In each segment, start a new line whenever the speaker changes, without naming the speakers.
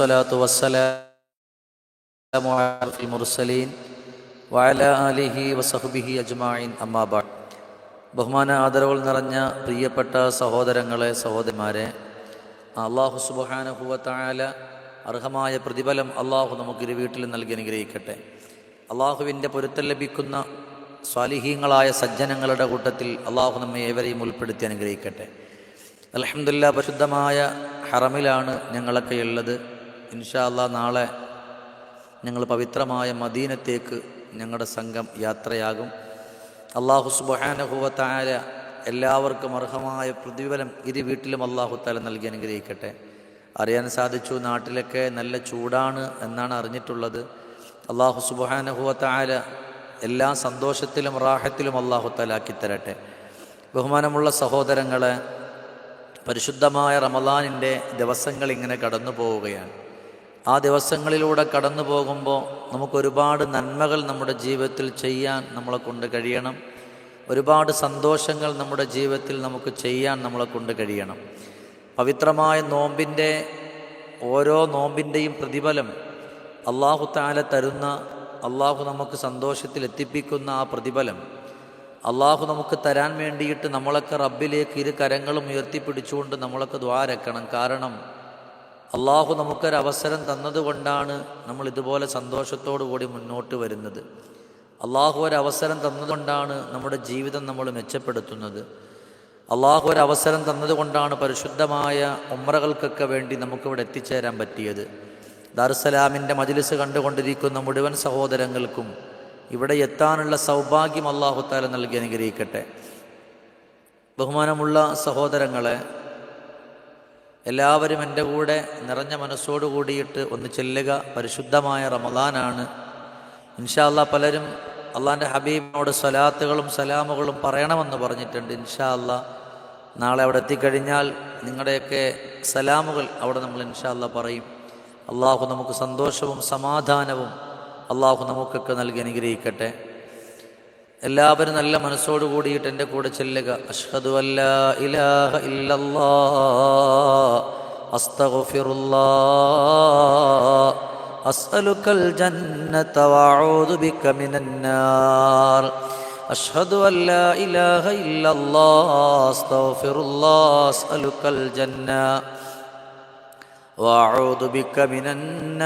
والصلاة والسلام على المرسلين وعلى آله وصحبه أجمعين أما بعد ബഹുമാന ആദരവുകൾ നിറഞ്ഞ പ്രിയപ്പെട്ട സഹോദരങ്ങളെ സഹോദരിമാരെ അള്ളാഹു സുബാനഹുവത്തായാല അർഹമായ പ്രതിഫലം അള്ളാഹു നമുക്കൊരു വീട്ടിൽ നൽകി അനുഗ്രഹിക്കട്ടെ അള്ളാഹുവിൻ്റെ പൊരുത്തം ലഭിക്കുന്ന സ്വാലിഹീങ്ങളായ സജ്ജനങ്ങളുടെ കൂട്ടത്തിൽ അള്ളാഹു നമ്മെ ഏവരെയും ഉൾപ്പെടുത്തി അനുഗ്രഹിക്കട്ടെ അലഹമില്ല പരിശുദ്ധമായ ഹറമിലാണ് ഞങ്ങളൊക്കെ ഉള്ളത് ഇൻഷാ അല്ലാ നാളെ ഞങ്ങൾ പവിത്രമായ മദീനത്തേക്ക് ഞങ്ങളുടെ സംഘം യാത്രയാകും. അള്ളാഹു സുബാനഹുവത്തായ എല്ലാവർക്കും അർഹമായ പ്രതിഫലം ഇരു വീട്ടിലും അള്ളാഹു തല നൽകി അനുഗ്രഹിക്കട്ടെ. അറിയാൻ സാധിച്ചു നാട്ടിലൊക്കെ നല്ല ചൂടാണ് എന്നാണ് അറിഞ്ഞിട്ടുള്ളത്. അള്ളാഹു സുബാനഹുവത്തായ എല്ലാ സന്തോഷത്തിലും റാഹത്തിലും അള്ളാഹു തലാക്കി തരട്ടെ. ബഹുമാനമുള്ള സഹോദരങ്ങളെ പരിശുദ്ധമായ റമദാനിന്റെ ദിവസങ്ങൾ ഇങ്ങനെ കടന്നു പോവുകയാണ് ആ ദിവസങ്ങളിലൂടെ കടന്നു പോകുമ്പോൾ നമുക്കൊരുപാട് നന്മകൾ നമ്മുടെ ജീവിതത്തിൽ ചെയ്യാൻ നമ്മളെ കൊണ്ട് കഴിയണം. ഒരുപാട് സന്തോഷങ്ങൾ നമ്മുടെ ജീവിതത്തിൽ നമുക്ക് ചെയ്യാൻ നമ്മളെ കൊണ്ട് കഴിയണം. പവിത്രമായ നോമ്പിന്റെ ഓരോ നോമ്പിന്റെയും പ്രതിഫലം അള്ളാഹു താല തരുന്ന അള്ളാഹു നമുക്ക് സന്തോഷത്തിൽ എത്തിപ്പിക്കുന്ന ആ പ്രതിഫലം അള്ളാഹു നമുക്ക് തരാൻ വേണ്ടിയിട്ട് നമ്മളൊക്കെ റബ്ബിലേക്ക് ഇരു കരങ്ങളും ഉയർത്തിപ്പിടിച്ചുകൊണ്ട് നമ്മളൊക്കെ ദ്വാരക്കണം. കാരണം അള്ളാഹു നമുക്കൊരവസരം തന്നതുകൊണ്ടാണ് നമ്മൾ ഇതുപോലെ സന്തോഷത്തോടു കൂടി മുന്നോട്ട് വരുന്നത്. അള്ളാഹു ഒരവസരം തന്നതുകൊണ്ടാണ് നമ്മുടെ ജീവിതം നമ്മൾ മെച്ചപ്പെടുത്തുന്നത്. അള്ളാഹു ഒരവസരം തന്നതുകൊണ്ടാണ് പരിശുദ്ധമായ ഉമ്രകൾക്കൊക്കെ വേണ്ടി നമുക്കിവിടെ എത്തിച്ചേരാൻ പറ്റിയത്. ദാറുസലാമിന്റെ മജിലിസ് കണ്ടുകൊണ്ടിരിക്കുന്ന മുഴുവൻ സഹോദരങ്ങൾക്കും ഇവിടെ എത്താനുള്ള സൗഭാഗ്യം അള്ളാഹു താല നൽകി അനുഗ്രഹിക്കട്ടെ. ബഹുമാനമുള്ള സഹോദരങ്ങളെ എല്ലാവരും എന്റെ കൂടെ നിറഞ്ഞ മനസ്സോടു കൂടിയിട്ട് ഒന്ന് ചെല്ലുക. പരിശുദ്ധമായ റമദാനാണ്. ഇൻഷാല്ല പലരും അള്ളാന്റെ ഹബീബിനോട് സ്വലാത്തുകളും സലാമുകളും പറയണമെന്ന് പറഞ്ഞിട്ടുണ്ട്. ഇൻഷാല്ല നാളെ അവിടെ എത്തിക്കഴിഞ്ഞാൽ നിങ്ങളുടെയൊക്കെ സലാമുകൾ അവിടെ നമ്മൾ ഇൻഷാല്ല പറയും. അള്ളാഹു നമുക്ക് സന്തോഷവും സമാധാനവും അള്ളാഹു നമുക്കൊക്കെ നൽകി അനുഗ്രഹിക്കട്ടെ. എല്ലാവരും നല്ല മനസ്സോട് കൂടിയിട്ട് എന്റെ കൂടെ ചെല്ലുക. അഷ്ഹദു അല്ല ഇലാഹ ഇല്ലല്ലാ അസ്അലുക്കൽ ജന്നത വഅഊദു മിനന്നാർ അഷ്ഹദു അസ്അലുക്കൽ ജന്ന വഅഊദു മിനന്നാർ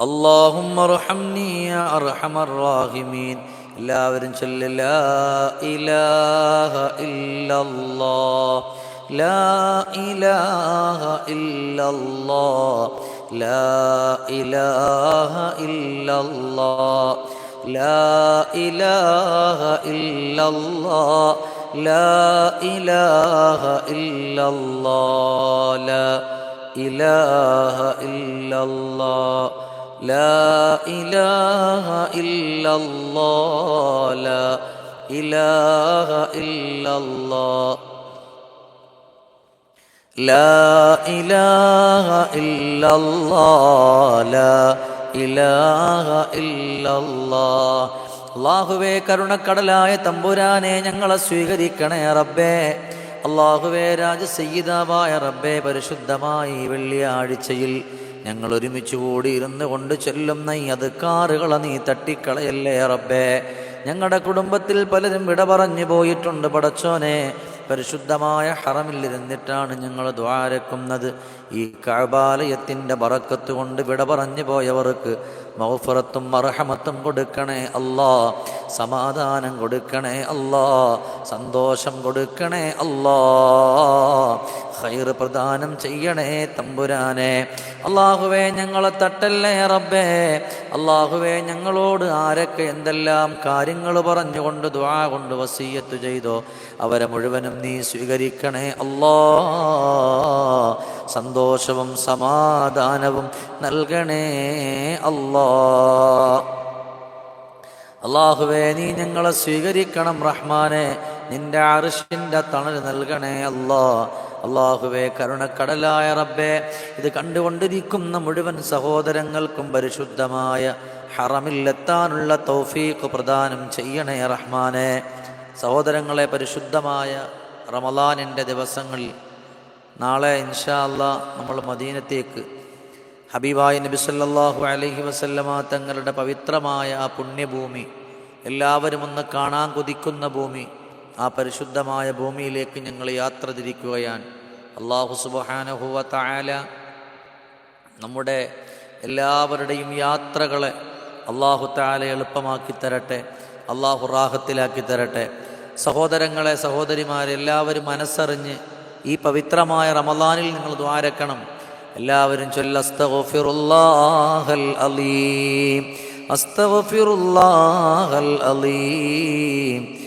اللهم ارحمني يا أرحم الراحمين എല്ലാവരും ചൊല്ല ലാ ഇലാഹ ഇല്ലല്ലാ ലാ ഇലാഹ ഇല്ലല്ലാ ലാ ഇലാഹ ഇല്ലല്ലാ ലാ ഇലാഹ ഇല്ലല്ലാ لا إله إلا الله لا إله إلا الله لا إله إلا الله لا إله إلا الله لا إله إلا الله لا إله إلا الله അള്ളാഹുവേ കരുണക്കടലായ തമ്പുരാനെ ഞങ്ങളെ സ്വീകരിക്കണേ റബ്ബേ അള്ളാഹുവേ രാജ സയ്യിദാവായ റബ്ബേ പരിശുദ്ധമായി ഈ വെള്ളിയാഴ്ചയിൽ ഞങ്ങൾ ഒരുമിച്ച് കൂടി ഇരുന്ന് കൊണ്ട് ചെല്ലുന്ന ഈ അതുക്കാറുകളെ നീ തട്ടിക്കളയല്ലേ റബ്ബേ? ഞങ്ങളുടെ കുടുംബത്തിൽ പലരും വിട പറഞ്ഞു പോയിട്ടുണ്ട് പടച്ചോനെ. പരിശുദ്ധമായ ഹറമിലിരുന്നിട്ടാണ് ഞങ്ങൾ ദ്വാരക്കുന്നത് ഈ കഴബാലയത്തിന്റെ ബറക്കത്ത് കൊണ്ട് വിട പറഞ്ഞു പോയവർക്ക് മൗഫറത്തും അർഹമത്തും കൊടുക്കണേ അല്ലാ. സമാധാനം കൊടുക്കണേ അല്ലാ. സന്തോഷം കൊടുക്കണേ അല്ലാ. ഖൈർ പ്രദാനം ചെയ്യണേ തമ്പുരാനെ. അള്ളാഹുവേ ഞങ്ങളെ തട്ടല്ലേ റബ്ബേ? അള്ളാഹുവേ ഞങ്ങളോട് ആരൊക്കെ എന്തെല്ലാം കാര്യങ്ങൾ പറഞ്ഞുകൊണ്ട് ദ്വാ കൊണ്ട് വസീയത്ത് ചെയ്തോ അവരെ മുഴുവനും നീ സ്വീകരിക്കണേ അല്ലാ. സന്തോഷവും സമാധാനവും നൽകണേ അല്ലാ. അള്ളാഹുവേ നീ ഞങ്ങളെ സ്വീകരിക്കണം റഹ്മാനെ. നിന്റെ അറിഷിന്റെ തണൽ നൽകണേ അല്ലാ. അള്ളാഹുവേ കരുണക്കടലായ റബ്ബേ ഇത് കണ്ടുകൊണ്ടിരിക്കുന്ന മുഴുവൻ സഹോദരങ്ങൾക്കും പരിശുദ്ധമായ ഹറമില്ലെത്താനുള്ള തൗഫീഖ് പ്രദാനം ചെയ്യണേ റഹ്മാനെ. സഹോദരങ്ങളെ പരിശുദ്ധമായ റമലാനിന്റെ ദിവസങ്ങളിൽ നാളെ ഇൻഷാ അല്ലാ നമ്മൾ മദീനത്തേക്ക്. ഹബീബായ നബി സല്ലാഹു അലഹി വസല്ലമ തങ്ങളുടെ പവിത്രമായ ആ പുണ്യഭൂമി എല്ലാവരും ഒന്ന് കാണാൻ കൊതിക്കുന്ന ഭൂമി. ആ പരിശുദ്ധമായ ഭൂമിയിലേക്ക് ഞങ്ങൾ യാത്ര തിരിക്കുകയാണ്. അള്ളാഹു സുബഹാനഹുവ തായാല നമ്മുടെ എല്ലാവരുടെയും യാത്രകളെ അള്ളാഹു താല എളുപ്പമാക്കി തരട്ടെ അള്ളാഹു റാഹത്തിലാക്കി തരട്ടെ. സഹോദരങ്ങളെ സഹോദരിമാരെ എല്ലാവരും മനസ്സറിഞ്ഞ് ഈ പവിത്രമായ റമദാനിൽ നിങ്ങൾ ദ്വാരക്കണം. എല്ലാവരും ചൊല്ലസ്തഫിറുല്ലാഹൽ അലീം. അസ്തഗ്ഫിറുല്ലാഹൽ അലീം.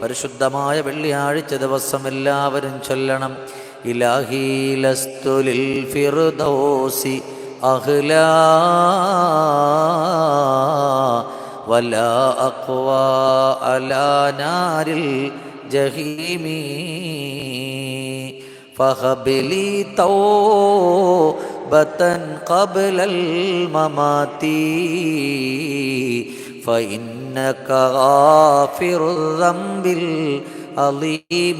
പരിശുദ്ധമായ വെള്ളിയാഴ്ച ദിവസം എല്ലാവരും ചൊല്ലണം ഇലാഹി ലസ്തുലിൽ ഫിർദൗസി അഹ്ലാ ولا أقوى على نار الجحيم فهب لي توبة قبل الممات فإنك غافر الذنب العظيم.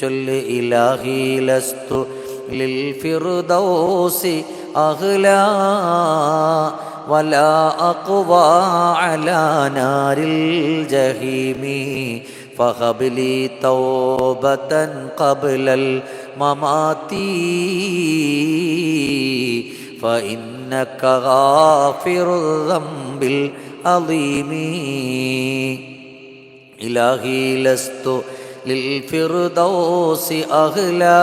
جل إلهي لست للفردوس أغلى ولا أقوى على نار الجحيم. فهب لي توبة قبل الممات. فإنك غافر الذنب العظيم. إلهي لست للفردوس أغلى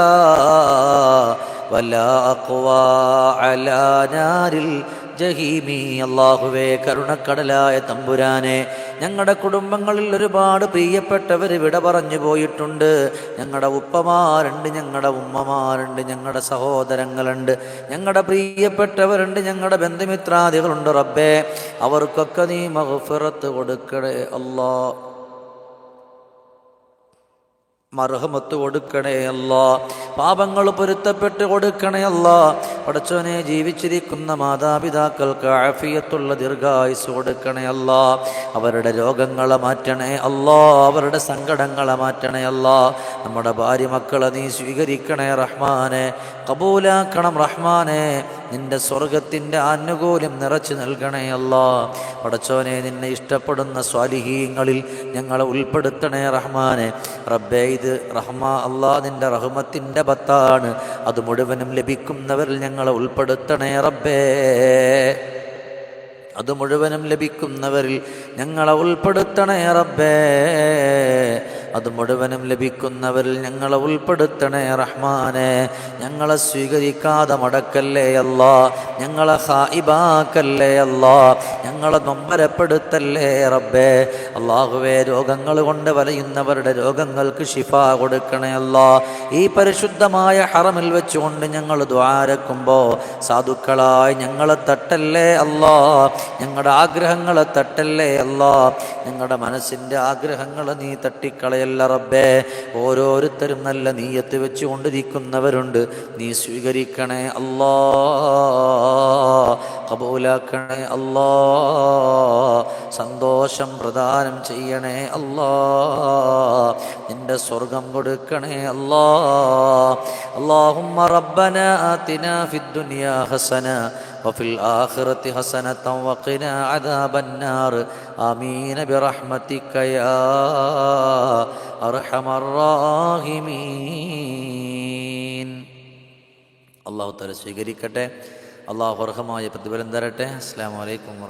ولا أقوى على نار ജഹീമി അള്ളാഹുവേ കരുണക്കടലായ തമ്പുരാനെ ഞങ്ങളുടെ കുടുംബങ്ങളിൽ ഒരുപാട് പ്രിയപ്പെട്ടവർ വിട പറഞ്ഞു പോയിട്ടുണ്ട്. ഞങ്ങളുടെ ഉപ്പമാരുണ്ട് ഞങ്ങളുടെ ഉമ്മമാരുണ്ട് ഞങ്ങളുടെ സഹോദരങ്ങളുണ്ട് ഞങ്ങളുടെ പ്രിയപ്പെട്ടവരുണ്ട് ഞങ്ങളുടെ ബന്ധുമിത്രാദികളുണ്ട് റബ്ബേ. അവർക്കൊക്കെ നീ മഹഫിറത്ത് കൊടുക്കണേ അല്ലാ. മർഹമത്ത് കൊടുക്കണേ അല്ല. പാപങ്ങൾ പൊരുത്തപ്പെട്ട് കൊടുക്കണേ അല്ല. പടച്ചോനെ ജീവിച്ചിരിക്കുന്ന മാതാപിതാക്കൾക്ക് ആഫിയത്തുള്ള ദീർഘായുസ് കൊടുക്കണേ അല്ല. അവരുടെ രോഗങ്ങളെ മാറ്റണേ അല്ല. അവരുടെ സങ്കടങ്ങളെ മാറ്റണേ അല്ല. നമ്മുടെ ഭാര്യ മക്കളെ നീ സ്വീകരിക്കണേ റഹ്മാനെ. കബൂലാക്കണം റഹ്മാനെ. നിന്റെ സ്വർഗത്തിന്റെ ആനുകൂല്യം നിറച്ചു നൽകണേ അല്ല. പടച്ചോനെ നിന്നെ ഇഷ്ടപ്പെടുന്ന സ്വാലിഹീങ്ങളിൽ ഞങ്ങളെ ഉൾപ്പെടുത്തണേ റഹ്മാനെ. റബ്ബേ ഇത് റഹ്മാ അള്ളാ നിന്റെ റഹ്മത്തിന്റെ പത്താണ്. അത് മുഴുവനും ലഭിക്കുന്നവരിൽ ഞങ്ങളെ ഉൾപ്പെടുത്തണേ റബ്ബേ. അത് മുഴുവനും ലഭിക്കുന്നവരിൽ ഞങ്ങളെ ഉൾപ്പെടുത്തണേ റബ്ബേ. അത് മുഴുവനും ലഭിക്കുന്നവരിൽ ഞങ്ങളെ ഉൾപ്പെടുത്തണേ റഹ്മാനെ. ഞങ്ങളെ സ്വീകരിക്കാതെ മടക്കല്ലേ അല്ല. ഞങ്ങളെ ഹായിബാക്കല്ലേ അല്ല. ഞങ്ങളെ നൊമ്പരപ്പെടുത്തല്ലേ റബ്ബേ. അള്ളാഹുവേ രോഗങ്ങൾ കൊണ്ട് വലയുന്നവരുടെ രോഗങ്ങൾക്ക് ഷിഫ കൊടുക്കണേ അല്ല. ഈ പരിശുദ്ധമായ ഹറമിൽ വെച്ചുകൊണ്ട് ഞങ്ങൾ ദ്വാരക്കുമ്പോൾ സാധുക്കളായി ഞങ്ങളെ തട്ടല്ലേ അല്ലാ. ഞങ്ങളുടെ ആഗ്രഹങ്ങളെ തട്ടല്ലേ അല്ലാ. ഞങ്ങളുടെ മനസ്സിന്റെ ആഗ്രഹങ്ങൾ നീ തട്ടിക്കളയല്ലേ നീയല്ല റബ്ബേ ഓരോരുത്തരും നല്ല നീയത്ത് വെച്ചുകൊണ്ടിരിക്കുന്നവരുണ്ട് നീ സ്വീകരിക്കണേ അല്ലാ കബൂലാക്കണേ അല്ലാ സന്തോഷം പ്രദാനം ചെയ്യണേ അല്ലാ നിന്റെ സ്വർഗം കൊടുക്കണേ അല്ലാ اللهم ربنا آتنا في الدنيا حسنة وفي الآخرة حسنة وقنا عذاب النار آمين برحمتك يا അർഹമറാഹിമീൻ അള്ളാഹു തല സ്വീകരിക്കട്ടെ. അള്ളാഹു അർഹമായ പ്രതിഫലം തരട്ടെ. അസ്സാം വലൈക്കും